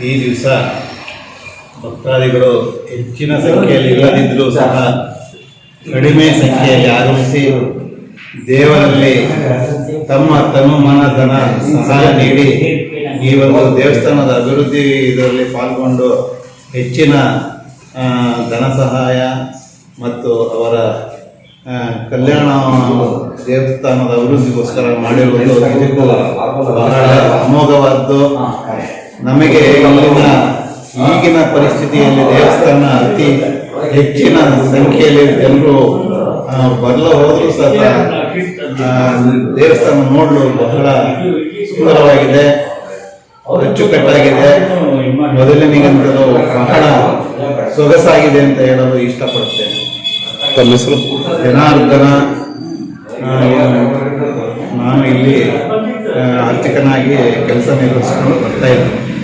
ಈ ದಿವಸ ಭಕ್ತಾದಿಗಳು ಹೆಚ್ಚಿನ ಸಂಖ್ಯೆಯಲ್ಲಿ ಇಲ್ಲದಿದ್ದರೂ ಸಹ ಕಡಿಮೆ ಸಂಖ್ಯೆಯಲ್ಲಿ ಆಗಮಿಸಿ ದೇವರಲ್ಲಿ ತಮ್ಮ ತನು ಮನ ಧನ ಸಹಾಯ ನೀಡಿ ಈ ಒಂದು ದೇವಸ್ಥಾನದ ಅಭಿವೃದ್ಧಿ ಇದರಲ್ಲಿ ಪಾಲ್ಗೊಂಡು ಹೆಚ್ಚಿನ ಧನ ಸಹಾಯ ಮತ್ತು ಅವರ ಕಲ್ಯಾಣ ದೇವಸ್ಥಾನದ ಅಭಿವೃದ್ಧಿಗೋಸ್ಕರ ಮಾಡಿರುವುದು ಬಹಳ ಅಮೋಘವಾದ್ದು ನಮಗೆ ಇಲ್ಲಿನ ಈಗಿನ ಪರಿಸ್ಥಿತಿಯಲ್ಲಿ ದೇವಸ್ಥಾನ ಅತಿ ಹೆಚ್ಚಿನ ಸಂಖ್ಯೆಯಲ್ಲಿ ಜನರು ಬರಲು ಹೋದರೂ ಸಹ ದೇವಸ್ಥಾನ ನೋಡಲು ಬಹಳ ಸುಂದರವಾಗಿದೆ ಅಚ್ಚುಕಟ್ಟಾಗಿದೆ. ಮೊದಲನೇ ಬಹಳ ಸೊಗಸಾಗಿದೆ ಅಂತ ಹೇಳಲು ಇಷ್ಟಪಡ್ತೇನೆ. ಜನಾರ್ದನ ಅರ್ಚಕನಾಗಿ ಕೆಲಸ ನಿರ್ವಹಿಸಿಕೊಂಡು ಬರ್ತಾ ಇದ್ದೀನಿ